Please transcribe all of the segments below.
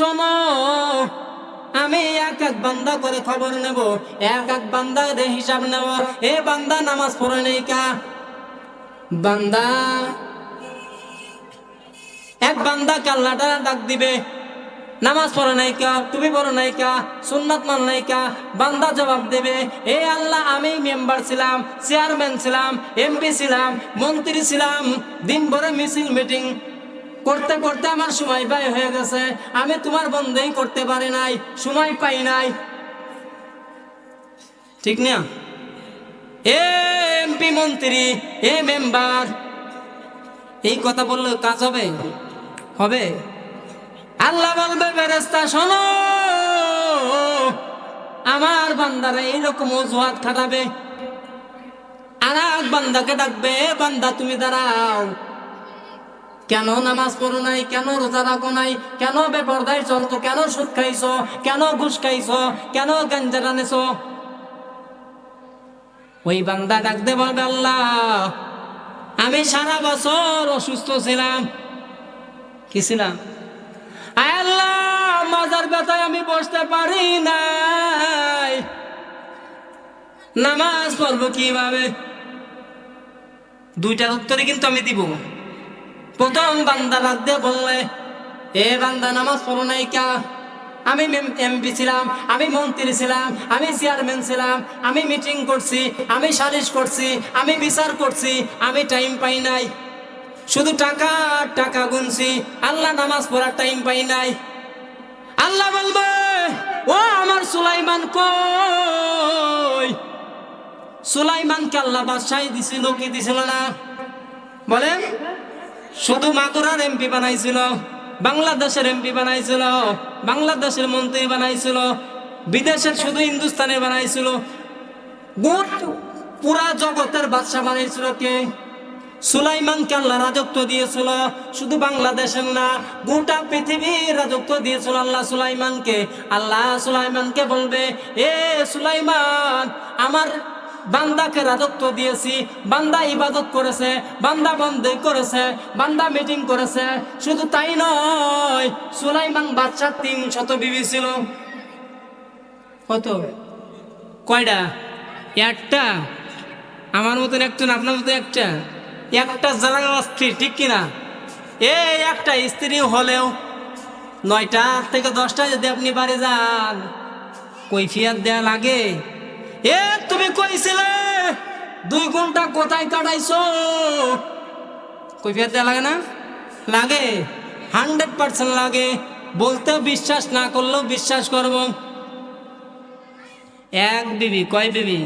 শোনো, আমি এক এক বান্দা করে খবর নেব, এক এক বান্দা হিসাব নেব। এ বান্দা নামাজ পড়ে নেই কা? বান্দা, এক বান্দা কাল্লাটা ডাক দিবে, নামাজ পড়ে নাই কা? তুমি পড়ো নাই কা? সুন্নাত মান নাই কা? বান্দা জবাব দেবে, এ আল্লাহ, আমি মেম্বার ছিলাম, চেয়ারম্যান ছিলাম, এমপি ছিলাম, মন্ত্রী ছিলাম, দিন ভরে মিছিল, মিটিং করতে করতে আমার সময় ব্যয় হয়ে গেছে। আমি তোমার বন্ধই করতে পারি নাই, সময় পাই নাই। ঠিক না? এমপি মন্ত্রী, এ মেম্বার, এই কথা বললে কাজ হবে? হবে? আল্লাহ বলবে বেরেস্তা শোনো। আমার বান্দারা এইরকম অজুহাত খাটাবে। আর এক বান্দাকে ডাকবে বান্দা, তুমি দাঁড়াও। কেন নামাজ পড়ো নাই? কেন রোজা রাখো নাই? কেন বেপরদায় চলতো কেন সুদ খাইছো? কেন ঘুষ খাইছো? কেন গাঞ্জা টানেছো? ওই বান্দা ডাকতে বলবে, আল্লাহ, আমি সারা বছর অসুস্থ ছিলাম। কি ছিলাম আয় আল্লাহ, মাজার ব্যথায় আমি বসতে পারি নাই। নামাজ পড়ব কীভাবে? দুইটার উত্তরে কিন্তু আমি দিব। প্রথম বান্দা রাখতে বললে, এ বান্দা, নামাজ পড়ো নাই কা? আমি এমপি ছিলাম, আমি মন্ত্রী ছিলাম, আমি চেয়ারম্যান ছিলাম, আমি মিটিং করছি, আমি সালিশ করছি, আমি বিচার করছি, আমি টাইম পাই নাই। শুধু টাকা টাকা গুনছি, আল্লাহ নামাজ পড়ার টাইম পাই নাই। আল্লাহ বলবে, ও আমার সুলাইমান কই? সুলাইমানকে আল্লাহ বাদশাহী দিছিল কি দিছিল না? বলেন। শুধু মাতুরার এমপি বানাইছিল, বাংলাদেশের এমপি বানাইছিল, বাংলাদেশের মন্ত্রী বানাইছিল, বিদেশের শুধু হিন্দুস্তানে বানাইছিল। পুরা জগতের বাদশা বানাইছিল কে? সুলাইমানকে আল্লাহ রাজত্ব দিয়েছিল, শুধু বাংলাদেশের না, গোটা পৃথিবীর রাজত্ব দিয়েছিল আল্লাহ সুলাইমানকে। আল্লাহ সুলাইমানকে বলবে, এ সুলাইমান, আমার বান্দাকে রাজত্ব দিয়েছি, বান্দা ইবাদত করেছে, বান্দা বন্দে করেছে, বান্দা মিটিং করেছে। শুধু তাই নয়, সুলাইমান বাচ্চার তিন শত বিবি ছিল। কত? কয়টা? একটা। আমার মতন একটা না আপনার মতন একটা। একটা জানা স্ত্রী ঠিক কিনা? এই একটা স্ত্রী হলেও নয়টা থেকে দশটা যদি আপনি বাড়ি যান, কৈফিয়াত দেয়া লাগে। এ, তুমি কইছিলে দুই ঘণ্টা কোথায় কাটাইছো? কৈফিয়াত দেয়া লাগে না? লাগে। হান্ড্রেড পার্সেন্ট লাগে। বলতে বিশ্বাস না করলেও বিশ্বাস করব। এক বিবি, কয় বিবি?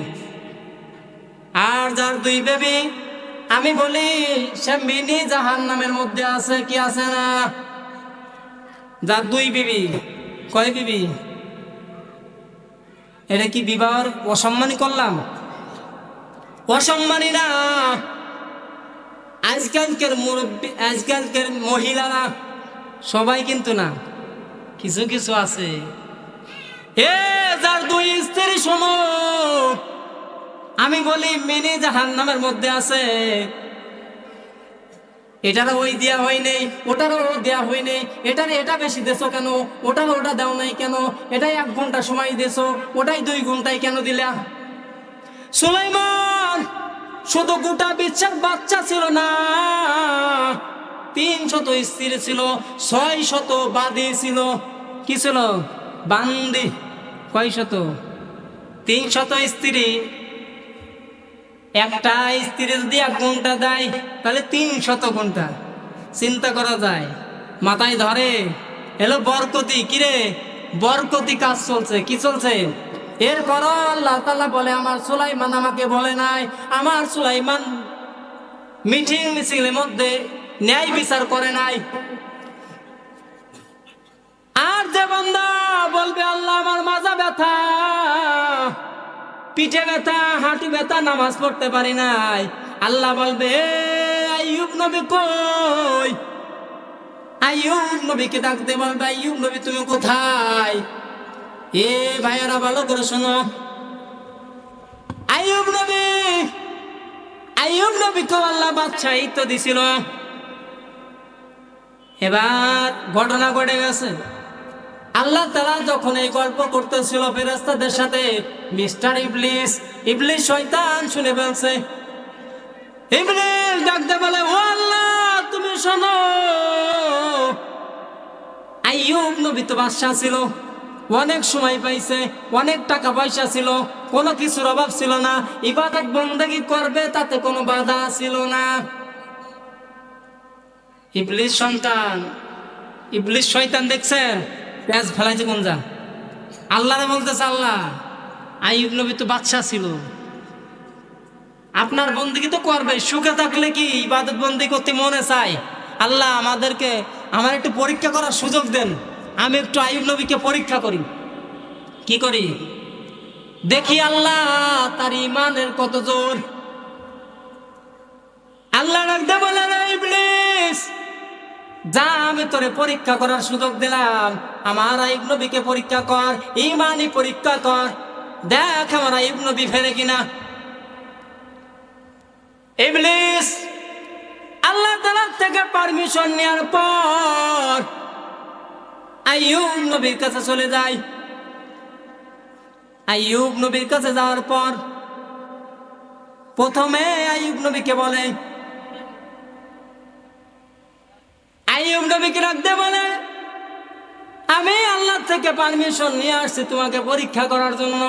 আর যার দুই বেবি, আমি বলি, সে মিনি জাহান নামের মধ্যে আছে, কি আছে না? যার দুই বিবি, কয় বিবি? এটা কি বিবাহর অসম্মানী করলাম? অসম্মানী না। আজকালকের মুরব্বী, আজকালকের মহিলারা সবাই কিন্তু না। কিছু কিছু আছে। এ যার দুই স্ত্রী শোনো, আমি বলি মিনি জাহান নামের মধ্যে আছে। এটার ওই দেয়া হয় নেই, ওটারও দেয়া হয় নেই। এটার এটা বেশি দেছো কেন? ওটার ওটা দাও নাই কেন? এটাই এক ঘণ্টা সময় দেছো, ওটাই দুই ঘন্টায় কেন দিলা? সুলাইমান, শুধু গোটা বিচ্ছেদ বাচ্চা ছিল না, তিন শত স্ত্রী ছিল, ছয় শত বাদী ছিল। কি ছিল? বান্দি। কয় শত? তিন শত স্ত্রী। একটা স্ত্রী যদি এক ঘণ্টা দেয়, তাহলে তিন শত ঘণ্টা। চিন্তা করা যায়। মাথায় ধরে, এলো বরকতি কিরে বরকতি কাজ চলছে, কি চলছে? এরপর আল্লাহ তালা বলে, আমার সুলাইমান আমাকে বলে নাই, আমার সুলাইমান মিটিং মিছিলের মধ্যে ন্যায় বিচার করে নাই। আর যে বান্দা বলবে, আল্লাহ, আমার মাজা ব্যথা। পিঠে ব্যথা হাঁটু ব্যথা নামাজ পড়তে পারি নাই। আল্লাহ বলবে "এ, আইয়ুব নবী কই? আইয়ুব নবীকে ডাকতে বলবে আইয়ুব নবী তুমি কোথায়? এ ভাইয়েরা ভালো করে শোনো। আইয়ুব নবী আইয়ুব নবীকে আল্লাহ বাদশাহী তো দিছিল। এবার ঘটনা ঘটে গেছে। আল্লাহ তারা যখন এই গল্প করতেছিল ফেরেস্তাদের সাথে, মিস্টার ইবলিস ইবলিস শয়তান শুনে বলছে, ইবলিস ডাকতে বলে, ও আল্লাহ, তুমি শোনো। আইয়ুব নবী তো বাদশাহ ছিল, অনেক সময় পাইছে, অনেক টাকা পয়সা ছিল, কোনো কিছুর অভাব ছিল না, ইবাদত বন্দেগি করবে তাতে কোনো বাধা ছিল না। ইবলিস সন্তান, ইবলিস শয়তান দেখছেন পেঁয়াজ ফেলাইছে কোন যা আল্লাহরে বলতেছে আল্লাহ আইব নবী তো বাদশাহ ছিল। আপনার বন্দিকে তো করবে? সুখে থাকলে কি ইবাদত বন্দি করতে মনে চায়? আল্লাহ আমাদেরকে, আমার একটু পরীক্ষা করার সুযোগ দেন। আমি একটু আইব নবীকে পরীক্ষা করি। কি করি? দেখি আল্লাহ, তার ইমানের কত জোর। আল্লাহ রাখতে বলে যা আমি তোরে পরীক্ষা করার সুযোগ দিলাম। আমার আইব নবীকে পরীক্ষা কর, ইমানই পরীক্ষা কর। দেখ আমার আইব নবী ফেরে কিনা। ইবলিস, আল্লাহ তালার থেকে পারমিশন নেওয়ার পর আইয়ুব নবীর কাছে চলে যায় আইয়ুব নবীর কাছে যাওয়ার পর প্রথমে আইয়ুব নবীকে বলে আইয়ুব নবীকে রাখতে বলে, আমি আল্লাহ থেকে পারমিশন নিয়ে আসছি তোমাকে পরীক্ষা করার জন্য।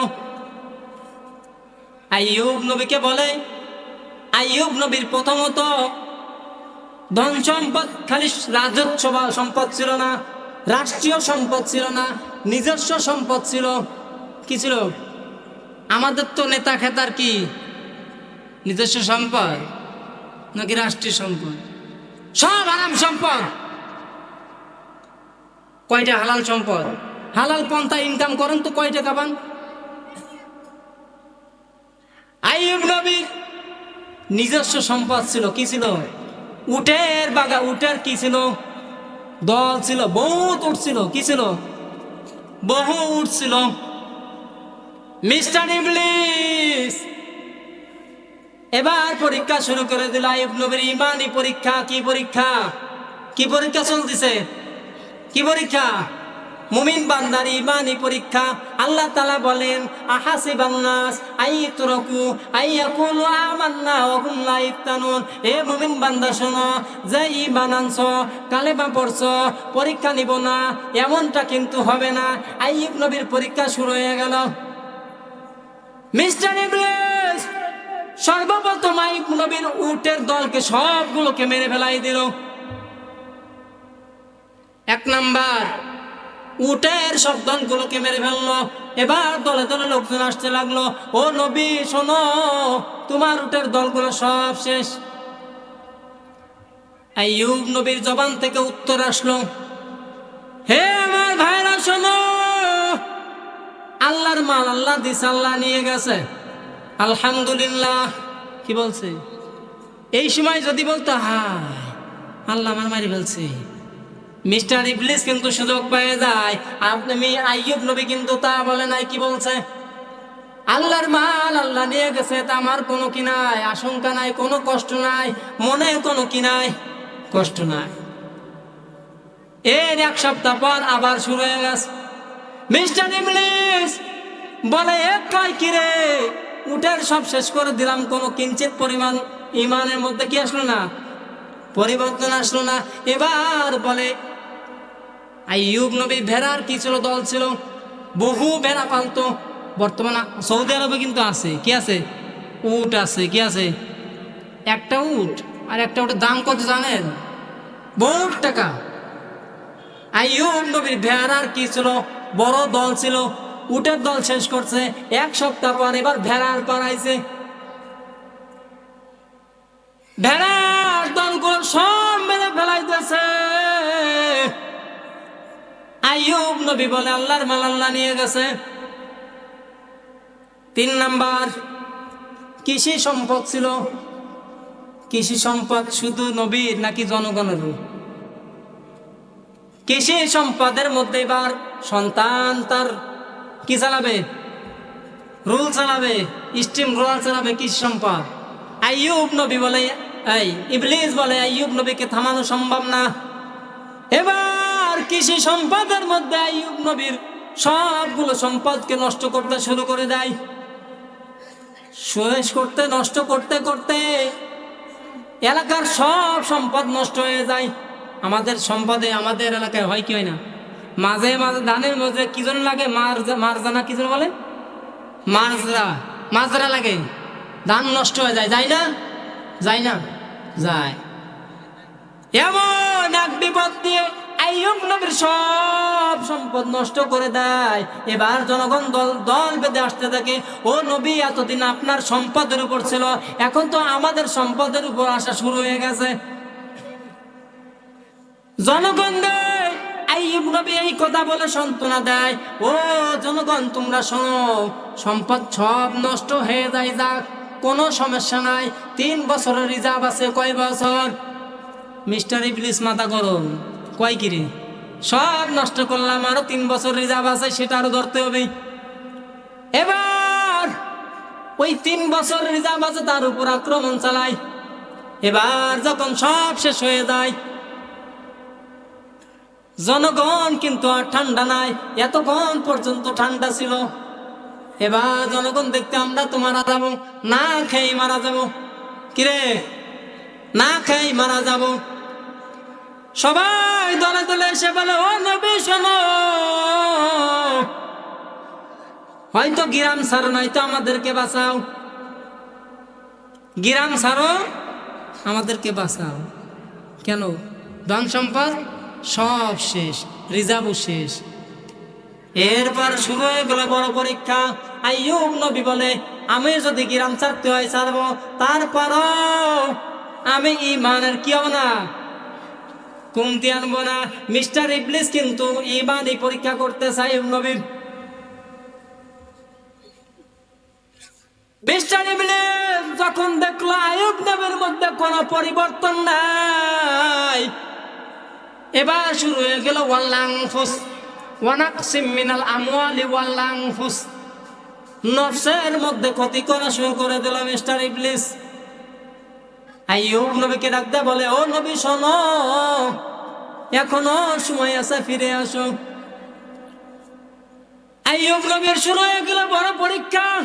আইয়ুব নবীকে বলে, আইয়ুব নবীর প্রথমত ধন সম্পদ, খালি রাজস্ব সম্পদ ছিল না, রাষ্ট্রীয় সম্পদ ছিল না, নিজস্ব সম্পদ ছিল। কি ছিল? আমাদের তো নেতা খেতার কি? নিজস্ব সম্পদ নাকি রাষ্ট্রীয় সম্পদ? সব আরাম সম্পদ। কয়টা হালাল সম্পদ? হালাল পন্থা ইনকাম করেন তো কয় টাকা পান? আইয়ুব নবীর নিজস্ব সম্পদ ছিল, কি ছিল? উটের বাগা, উটের কি ছিল? দল ছিল, বহুত উঠছিল কি ছিল? বহু উঠছিল মিস্টার ইবলিস! এবার পরীক্ষা শুরু করে দিল আইব নবীর ইমানি পরীক্ষা, কি পরীক্ষা? কি পরীক্ষা চলতেছে? কি পরীক্ষা? মুমিন বান্দার ইমানি পরীক্ষা। আল্লাহ তালা বলেন আহাসি বান্নাস আই তুরকু আই ইয়াকুলু আমান্না ওয়া ইফতানুন। এ মুমিন বান্দা শোনো, যে ঈমান আনছো, কালেমা পড়ছো, পরীক্ষা নিব না, এমনটা কিন্তু হবে না। আইয়ুব নবীর পরীক্ষা শুরু হয়ে গেল। মিস্টার ইবলিস, সর্বপ্রথম আইব নবীর উটের দলকে সবগুলোকে মেরে ফেলাই দিল। এক নাম্বার, উটের সব দলগুলোকে মেরে ফেলল। এবার দলে দলে লোকজন আসতে লাগল। ও নবী, শোনো, তোমার উটের দলগুলো সব শেষ। নবীর জবান থেকে উত্তর আসলো, হে আমার ভাইরা, শোনো, আল্লাহর মাল আল্লাহ দিস আল্লাহ নিয়ে গেছে। আলহামদুলিল্লাহ। কি বলছে? এই সময় যদি বলতো, হায়, আল্লাহ আমার মারি ফেলছে। মিস্টার ইবলিস কিন্তু সুযোগ পেয়ে যায়। আপনি আইয়ুব নবী কিন্তু তা বলে নাই, কি বলছে? আল্লাহর মাল আল্লাহ নিয়ে গেছে, তা আমার কোনো কি নাই, আশঙ্কা নাই, কোনো কষ্ট নাই মনে কোনো কি নাই, কষ্ট নাই। এর এক সপ্তাহ পর আবার শুরু হয়ে গেছে। মিস্টার ইংলিশ বলে এক কয় কিরে উটের সব শেষ করে দিলাম, কোনো কিঞ্চিত পরিমাণ ইমানের মধ্যে কি আসলো না? পরিবর্তন আসলো না। এবার বলে আইয়ুব নবী ভেড়ার কি ছিল, দল ছিল? বহু ভেড়া পালতো। বর্তমানে সৌদি আরবে কিন্তু আছে। কি আছে? উট আছে। কি আছে? একটা উট। আর একটা উটের দাম কত জানেন? বহুত টাকা। আইয়ুব নবীর ভেড়ার কি ছিল? বড় দল ছিল। উটের দল শেষ করছে। এক সপ্তাহ পর এবার ভেড়ার পাড়াইছে ভেড়ার দলগুলো সব আইয়ুব নবী বলে আল্লাহর মাল আল্লাহ নিয়ে গেছে। তিন নাম্বার, কৃষি সম্পদ ছিল। কৃষি সম্পদ শুধু নবীর নাকি জনগণের? কৃষি সম্পদের মধ্যে এবার সন্তান তার কি চালাবে? রুল চালাবে, স্টিম রোলার চালাবে কৃষি সম্পদ। আইয়ুব নবী বলে, এই, ইবলিস বলে, আইয়ুব নবীকে থামানো সম্ভব না। এবার কৃষি সম্পদের মধ্যে আইয়ুব নবীর সবগুলো সম্পদকে নষ্ট করতে শুরু করে দেয়। শেষ করতে, নষ্ট করতে করতে এলাকার সব সম্পদ নষ্ট হয়ে যায়। আমাদের সম্পদে, আমাদের এলাকায় হয় কি হয় না? মাঝে মাঝে ধানের মাঝে কি জন লাগে, মার মারজানা কি জন বলে? মাঝরা মাঝরা লাগে। ধান নষ্ট হয়ে যায় যায় না? যায় না? যায়। এমন এক বিপদ দিয়ে আইয়ুব নবীর সব সম্পদ নষ্ট করে দেয়। এবার জনগণ দল দল বেঁধে আসতে থাকে, ও নবী, এতদিন আপনার সম্পদের উপর ছিল, এখন তো আমাদের সম্পদের উপর আসা শুরু হয়ে গেছে। জনগণ দেয়, আইয়ুব নবী এই কথা বলে সান্ত্বনা দেয়। ও জনগণ, তোমরা শোনো, সম্পদ সব নষ্ট হয়ে যায় যাক, কোনো সমস্যা নাই। তিন বছরের রিজার্ভ আছে, কয় বছর? মিস্টার ইবলিস, মাথা গরম। কয় কিরে? সব নষ্ট করলাম, আরও তিন বছর রিজার্ভ আছে, সেটা আরও ধরতে হবে। এবার ওই তিন বছর রিজার্ভ আছে, তার উপর আক্রমণ চালায় এবার যখন সব শেষ হয়ে যায়, জনগণ কিন্তু আর ঠান্ডা নাই, এতক্ষণ পর্যন্ত ঠান্ডা ছিল। এবার জনগণ দেখতে আমরা তো মারা যাব, না খেয়ে মারা যাব। কিরে? না খেয়ে মারা যাব। সবাই দলে দলে এসে বলে, ও নবী, শোনো। হয়তো গিরাম সারো নয়তো আমাদেরকে বাঁচাও। গিরাম সারো আমাদেরকে বাঁচাও। কেন? ধন সম্পদ সব শেষ, রিজার্ভও শেষ। এরপর শুরু হয়ে গেল বড় পরীক্ষা। আইয়ুব নবী বলে, আমি যদি গিরাম ছাড়তে হয় ছাড়বো, তারপরও আমি ইমানের কি না। কমতি আনব না। মিস্টার ইবলিস কিন্তু ইমানই পরীক্ষা করতে চাই নবী। মিস্টার ইবলিস যখন দেখল আয়ুব নবীর মধ্যে কোনো পরিবর্তন নাই, এবার শুরু হয়ে গেল ওয়াল্লাং ফুস ওয়ানাকসিম মিনাল আমওয়ালি ওয়াল্লাং ফুস নফসের মধ্যে ক্ষতি করা শুরু করে দিল মিস্টার ইবলিস। আইয়ুব নবীকে ডাকতে বলে, ও নবী, শোনো। এখনও সময় আছে, ফিরে আসো। আইয়ুব নবীর শুরু হয়ে গেল বড় পরীক্ষা।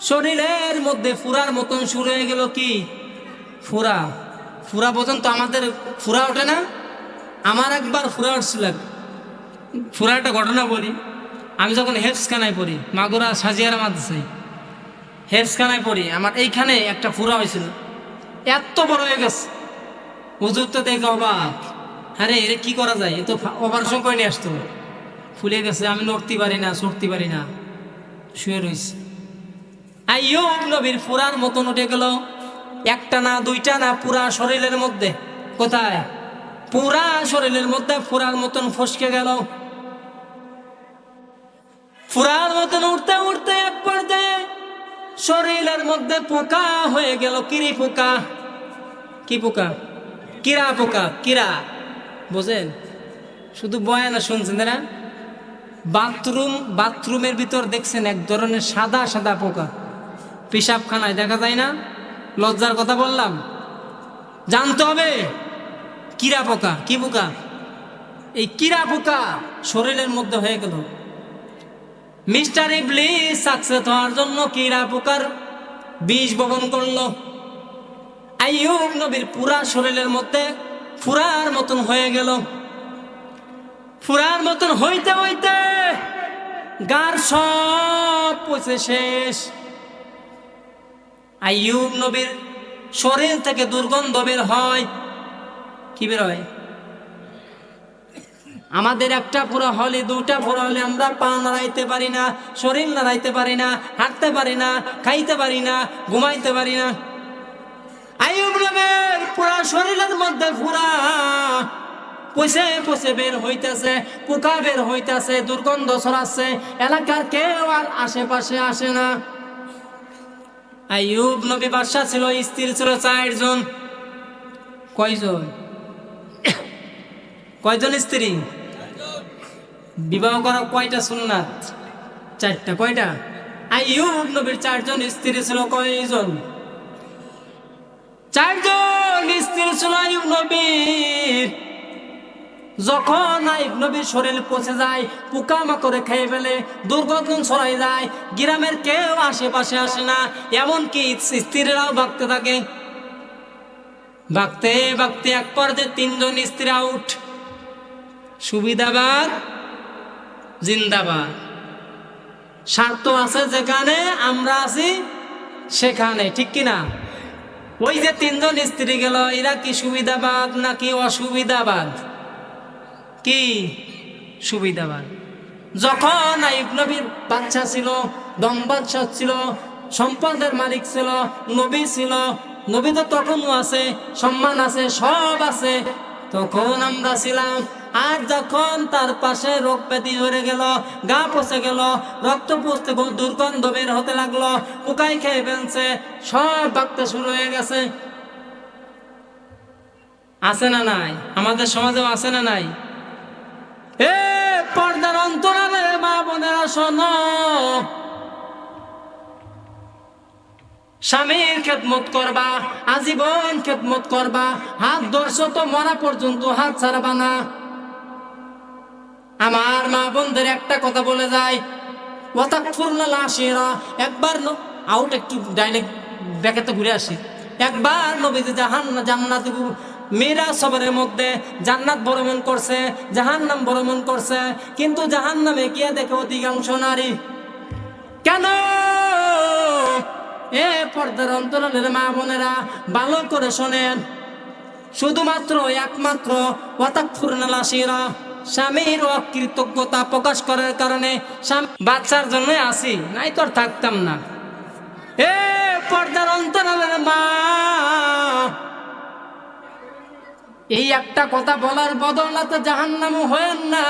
শরীরের মধ্যে ফুরার মতন শুরু হয়ে গেল কি? ফুরা। ফুরা পর্যন্ত আমাদের ফুরা ওঠে না। আমার একবার ফুরা উঠছিল। ফুরা একটা ঘটনা বলি। আমি যখন হেফসখানায় পড়ি, মাগুরা সাজিয়ারা মাদ্রাসায় হেফসখানায় পড়ি, আমার এইখানে একটা ফুরা হয়েছিল। এত বড় হয়ে গেছে। হুজুর তো দেখে অবাক। আরে, এরে কি করা যায়? এ তো অপারেশন করে নিয়ে আসতো। ফুলে গেছে, আমি নড়তে পারি না, সরতে পারি না। শুয়ে রয়েছে আইয়ুব নবীর ফুরার মতন উঠে গেল। একটা না, দুইটা না, পুরা শরীরের মধ্যে। কোথায়? পুরা শরীরের মধ্যে ফুরার মতন ফসকে গেল। ফুরার মতন উঠতে উঠতে শরীরের মধ্যে পোকা হয়ে গেল। কিরি পোকা? কি পোকা? কিরা পোকা? কিরা? বোঝেন? শুধু বয়ানা শুনছেন না বাথরুম, বাথরুমের ভিতর দেখছেন এক ধরনের সাদা সাদা পোকা। পেশাবখানায় দেখা যায় না? লজ্জার কথা বললাম? জানতে হবে! কিরা পোকা? কি পোকা? এই কিরা পোকা শরীরের মধ্যে হয়ে গেল। মিস্টার ইবলিস সাকসেস হওয়ার জন্য কিরা পোকার? বিষ বপন করল। আইয়ুব নবীর পুরা শরীরের মধ্যে ফুরার মতন হয়ে গেল। ফুরার মতন হইতে হইতে গার সব পচে শেষ। আইয়ুব নবীর শরীর থেকে দুর্গন্ধ বের হয়। কি বের হয়? আমাদের একটা পুরো হলে দুটা পুরো হলে আমরা পা নাড়াইতে পারি না, শরীর নাড়াইতে পারি না, হাঁটতে পারি না, খাইতে পারি না, ঘুমাইতে পারি না। পুরা শরীরের মধ্যে পুরা বের হইতেছে, পোকা বের হইতেছে, দুর্গন্ধ ছড়াচ্ছে, এলাকার কেউ আর আশেপাশে আসে না। আইয়ুব নবী ছিল ছিল কয়জন? কয়জন স্ত্রী? বিবাহ করা কয়টা সুন্নাত? চারটা। কয়টা? আইয়ুব নবীর চারজন স্ত্রী ছিল কয়জন? চারজন স্ত্রী ছিল আইয়ুব নবীর। যখন আইব নবীর শরীর পচে যায়, পোকামাকড়ে খেয়ে ফেলে, দুর্গন্ধ ছড়াই যায়, গ্রামের কেউ আশেপাশে আসে না, এমনকি স্ত্রীরাও ভাগতে থাকে। ভাগতে ভাগতে এক পর্যায়ে তিনজন স্ত্রী আউট। সুবিধাবাদ জিন্দাবাদ। স্বার্থ আছে যেখানে, আমরা আছি সেখানে, ঠিক কিনা ওই যে তিনজন স্ত্রী গেল, এরা কি সুবিধাবাদ নাকি অসুবিধাবাদ? কি সুবিধাবাদ? যখন আইব নবীর বাচ্চা ছিল দম বাচ্চা ছিল, সম্পদের মালিক ছিল, নবী ছিল, নবী তো তখনও আছে, সম্মান আছে, সব আছে, তখন আমরা ছিলাম আর যখন তার পাশে রোগ ব্যাধি ধরে গেল, গা পচে গেল, রক্ত পুষতে দুর্গন্ধ বের হতে লাগল পোকাই খেয়ে ফেলছে, সব বাগতে শুরু হয়ে গেছে। আছে না নাই? আমাদের সমাজেও আছে না নাই? এ পর্দার অন্তরালে মা বোনেরা শোনো। স্বামীর খেদমত করবা, আজীবন খেদমত করবা, হাত ধরছ তো মরা পর্যন্ত হাত ছাড়বা না। আমার মা বোনদের একটা কথা বলে যায় ওয়াতাকফুরনাল আশিরা একবার আউট একটু ডাইরেক্ট ব্যাকেতে ঘুরে আসি। একবার নবীজি জাহান জান্নাত মেয়েরা সবরের মধ্যে জান্নাত বরমন করছে, জাহান্নাম বরমন করছে, কিন্তু জাহান্নামে গিয়ে দেখে অধিকাংশ নারী, কেন? এ পর্দার অন্তরালের মা বোনেরা ভালো করে শোনেন। শুধুমাত্র একমাত্র ওয়াতাকফুরনালাসিরা স্বামীর অকৃতজ্ঞতা প্রকাশ করার কারণে বাচ্চার জন্য আসি, নাই তো থাকতাম না। এ পর্দার অন্তরালের মা! এই একটা কথা বলার বদলাতে জাহান্নামও হয়েন না।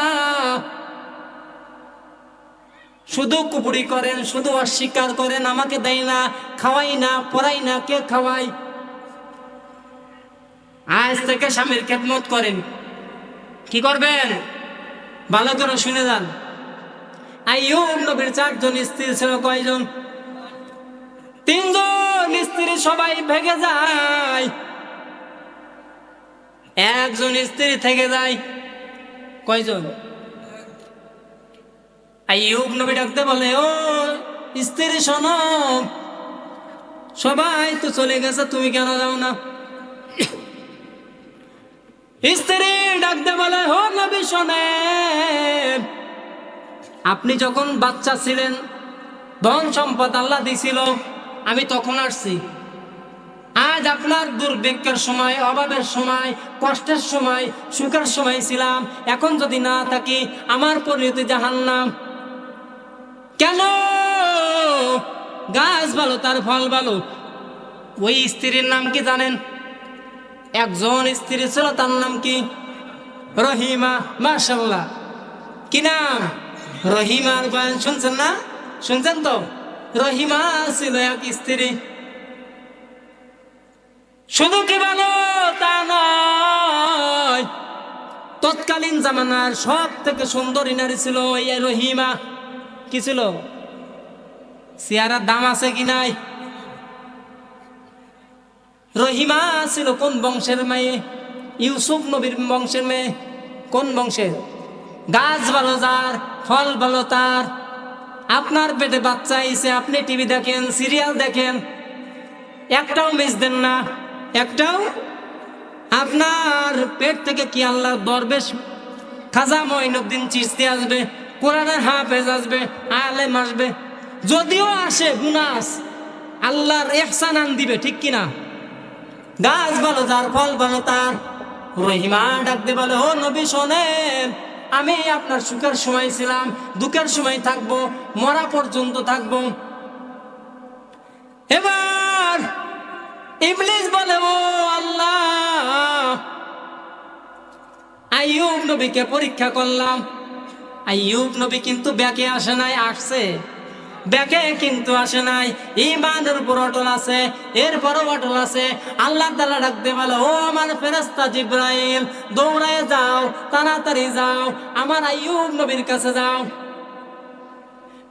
শুধু কুপুরি করেন, শুধু অস্বীকার করেন, আমাকে দেয় না, খাওয়াই না, পড়াই না, কে খাওয়াই আজ থেকে স্বামীর খেদমত করেন। কি করবেন? ভালো করে শুনে যান। চারজন স্ত্রী ছিল কয়জন? তিনজন স্ত্রী সবাই ভেগে যায়। একজন স্ত্রী থেকে যায়। কয়জন? নবী ডাকতে বলে, ও স্ত্রী, শোনো। সবাই তো চলে গেছে, তুমি কেন যাও না? স্ত্রী ডাকতে বলে হো নবী, শোনেন, আপনি যখন বাচ্চা ছিলেন, ধন সম্পদ আল্লাহ দিছিল, আমি তখন আসছি। আজ আপনার দুর্ভিক্ষের সময়, অভাবের সময়, কষ্টের সময়, সুখের সময় ছিলাম। এখন যদি না থাকি, আমার পরিণতি জাহান্নাম। কেন? গাছ ভালো, তার ফল ভালো। ওই স্ত্রীর নাম কি জানেন? একজন স্ত্রী ছিল, তার নাম কি? রহিমা মার্শাল্লাহ কি নাম? রহিমার বয়ান শুনছেন না? শুনছেন তো? রহিমা ছিল এক স্ত্রী। শুধু কি ভালো তা নয়, তৎকালীন জামানার সব থেকে সুন্দরী নারী ছিল এই রহিমা। কি ছিল? চেয়ারার দাম আছে কি নাই? রহিমা ছিল কোন বংশের মেয়ে? ইউসুফ নবীর বংশের মেয়ে। কোন বংশের? গাছ ভালো যার ফল ভালো তার। আপনার পেটে বাচ্চা আইসে আপনি টিভি দেখেন, সিরিয়াল দেখেন। একটাও মিস দেন না। একটাও? আপনার পেট থেকে কি আল্লাহ দরবেশ? খাজা মঈনুদ্দিন চিস্তি আসবে, কোরআনের হাফেজ আসবে, আলেম আসবে। যদিও আসে গুনাস আল্লাহর এহসান দিবে, ঠিক কিনা? গাছ ভালো যার ফল ভালো তার। রহিমা ডাকতে বলে, ও নবী, শোনেন, আমি আপনার সুখের সময় ছিলাম, দুঃখের সময় থাকব, মরা পর্যন্ত থাকব। এবার ইবলিস বলে, ও আল্লাহ, আইয়ুব নবীকে পরীক্ষা করলাম। আইয়ুব নবী কিন্তু ব্যাকে আসে নাই, আসছে। ব্যাকে কিন্তু আসে নাই। ইমানের উপর অটল আছে, এরপরও অটল আছে। আল্লাহ তালা ডাকতে বলে, ও আমার ফেরেস্তা জিব্রাইল, দৌড়ায় যাও, তাড়াতাড়ি যাও, আমার আইয়ুব নবীর কাছে যাও।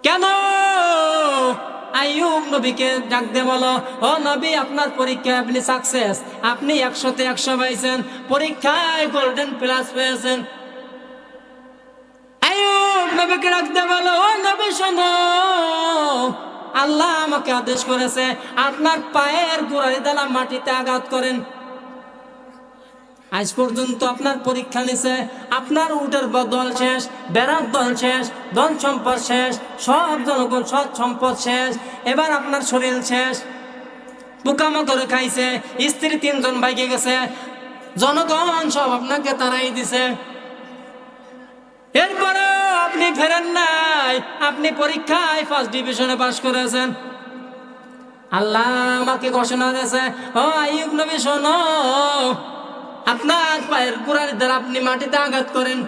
কেন? আইয়ুব নবীকে ডাক দে বলো, ও নবী, আপনার পরীক্ষায় আপনি সাকসেস আপনি একশোতে একশো পাইছেন, পরীক্ষায় গোল্ডেন প্লাস পেয়েছেন। নবীকে রাখতে বলো, ও নবী শোনো। আল্লাহ আমাকে আদেশ করেছে, আপনার পায়ের গোড়ালি দ্বারা মাটিতে আঘাত করেন। আজ পর্যন্ত আপনার পরীক্ষা নিছে, আপনার উটের দল শেষ, বেড়ার দল শেষ, ধন সম্পদ শেষ, সব জনগণ সব সম্পদ শেষ, এবার আপনার শরীর শেষ। পোকামো করে খাইছে, স্ত্রী তিনজন বাইকে গেছে, জনগণ সব আপনাকে তারাই দিছে। এরপরে আপনি ফেরেন নাই। আপনি পরীক্ষায় ফার্স্ট ডিভিশনে পাশ করেছেন। আল্লাহ আমাকে ঘোষণা দিয়েছে, ও আইব নবী, শোনো, আপনার পায়ের গোড়ার দ্বারা আপনি মাটিতে আঘাত করেন।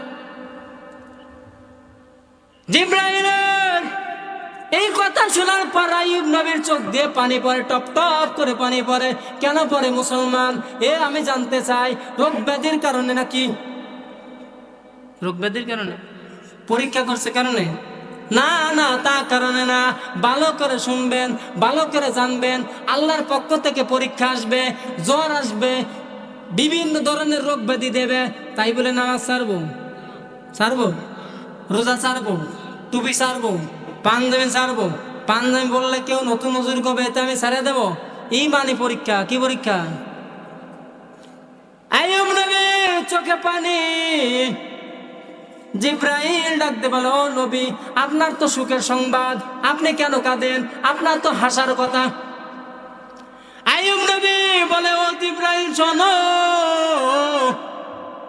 জিব্রাইল এই কথা শোনার পর আইব নবীর চোখ দিয়ে পানি পড়ে, টপ টপ করে পানি পড়ে। কেন পড়ে মুসলমান? এ আমি জানতে চাই, রোগ ব্যাধির কারণে নাকি রোগ ব্যাধির কারণে? পরীক্ষা করছে কারণে? না না, তা কারণে না। ভালো করে শুনবেন, ভালো করে জানবেন। আল্লাহর পক্ষ থেকে পরীক্ষা আসবে, জ্বর আসবে, বিভিন্ন ধরনের রোগ ব্যাধি দেবে। তাই বলে নামাজ ছাড়বো। ছাড়বো? রোজা ছাড়বো? টুপি ছাড়বো? পাঞ্জাবি ছাড়বো? পাঞ্জাবি বললে কেউ নতুন নজর করবে এতে আমি ছেড়ে দেবো। মানে পরীক্ষা, কি পরীক্ষা? চোখে পানি। জিব্রাইল ডাকতে বলো, "ও নবী, আপনার তো সুখের সংবাদ, আপনি কেন কাঁদেন? আপনার তো হাসার কথা। আইয়ুব নবী বলে, ও জিব্রাইল, শোনো,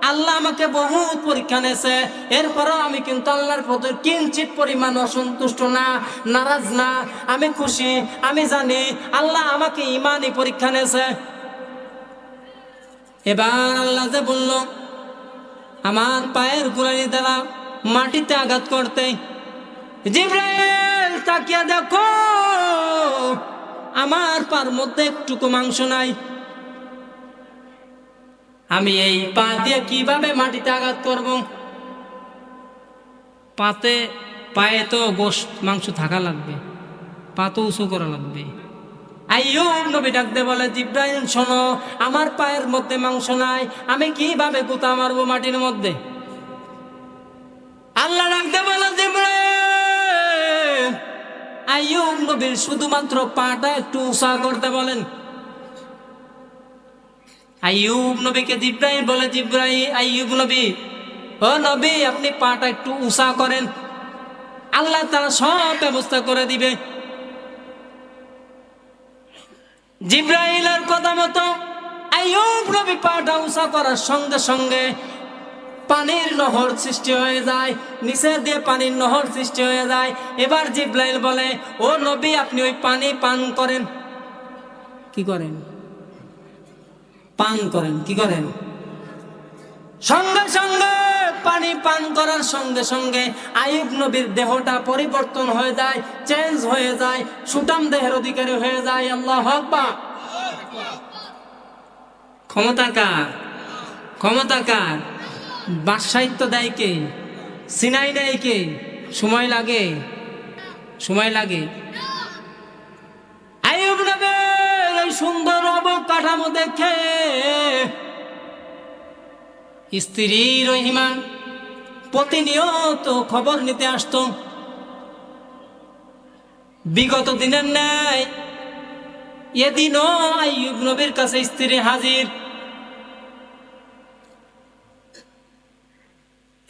আল্লাহ আমাকে বহুত পরীক্ষা নেছে এরপরও আমি কিন্তু আল্লাহর প্রতি কিঞ্চিত পরিমাণ অসন্তুষ্ট না, নারাজ না। আমি খুশি, আমি জানি আল্লাহ আমাকে ইমানই পরীক্ষা নেছে এবার আল্লাহ যে বলল আমার পায়ের গোড়ালি দ্বারা মাটিতে আঘাত করতে। জিব্রাইল, তাকিয়ে দেখো, আমার পার মধ্যে একটুকু মাংস নাই। আমি এই পা দিয়ে কীভাবে মাটিতে আঘাত করব? পাতে, পায়ে তো গোশ, মাংস থাকা লাগবে। পা তো উঁচু করা লাগবে। আইয়ুব নবী ডাকতে বলে, জিব্রাইল, শোনো, আমার পায়ের মধ্যে মাংস নাই, আমি কীভাবে গুতা মারবো মাটির মধ্যে? আল্লাহ ডাকতে বলে, জিব্রাইল! আইয়ুব নবীর শুধুমাত্র পাটা একটু উঁচা করতে বলেন। আইয়ুব নবীকে জিব্রাইল বলে, জিব্রাইল, আইয়ুব নবী, ও নবী, আপনি পাটা একটু উঁচা করেন। আল্লাহ তারা সব ব্যবস্থা করে দিবে। জিব্রাইলের কথা মতো আইয়ুব নবী পাটা করার সঙ্গে সঙ্গে পানির নহর সৃষ্টি হয়ে যায়, নিচে দিয়ে পানির নহর সৃষ্টি হয়ে যায়। এবার জিব্রাইল বলে, ও নবী, আপনি ওই পানি পান করেন। কি করেন? পান করেন, কি করেন? সঙ্গে সঙ্গে পানি পান করার সঙ্গে সঙ্গে আইব নবীর দেহটা পরিবর্তন হয়ে যায় চেঞ্জ হয়ে যায়, সুটাম দেহের অধিকারী হয়ে যায়। আল্লাহ হকবা ক্ষমতা কার? ক্ষমতা কার? বাসাহিত্য দেয় কে? সিনাই দেয় কে? সময় লাগে? সময় লাগে। আইব নবীর সুন্দর অবকাঠামো দেখে স্ত্রী রহিমা প্রতিনিয়ত খবর নিতে আসতো। বিগত দিনের ন্যায়, এদিনও আইয়ুব নবীর কাছে স্ত্রী হাজির।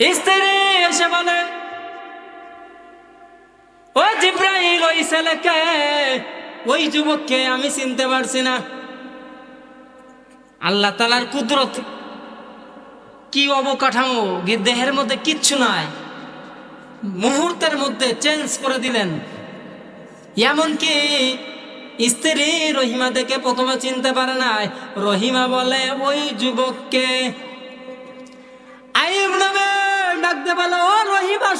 স্ত্রী এসে বলে, ও জিব্রাইল, ওই ছেলেকে, ওই যুবককে আমি চিনতে পারছি না। আল্লাহ তালার কুদরত কি অবকাঠামো? দেহের মধ্যে কিচ্ছু নাই। মুহূর্তের মধ্যে চেঞ্জ করে দিলেন। এমনকি স্ত্রী রহিমা দেখে প্রথমে চিনতে পারে নাই। রহিমা বলে, ওই যুবককে ডাকতে রহিমা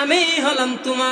আমি হলাম তোমার